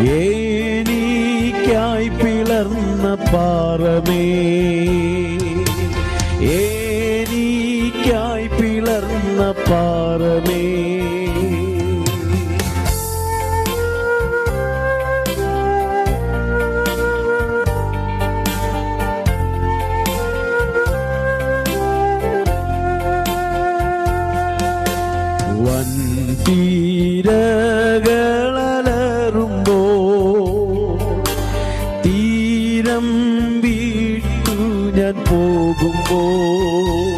എനിക്കായി പിളർന്ന പാറമേ. എനിക്കായി പിളർന്ന പാറമേ. വൻ തീരകളലറുമ്പോ Oh.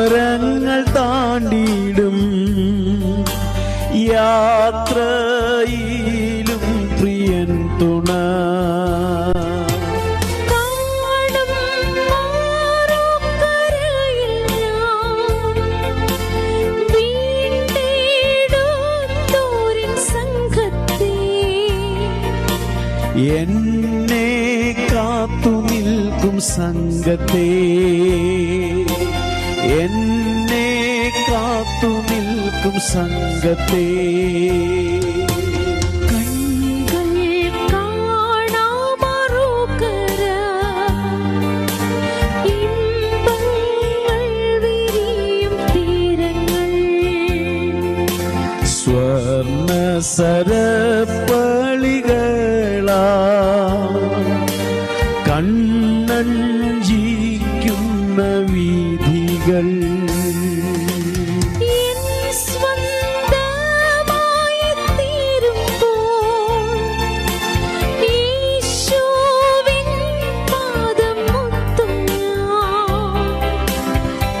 ഗോളാന്തരങ്ങൾ താണ്ടിയിടും യാത്രയിലും പ്രിയൻ തുണ. എന്നെ കാത്തു നിൽക്കും സംഘത്തെ. എന്നെ കാത്തു നിൽക്കും സംഘത്തെ. സരപ്പളികളാ കണ്ണഞ്ചിക്കുന്ന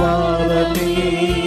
എനിക്കായി പിളർന്ന പാറമേ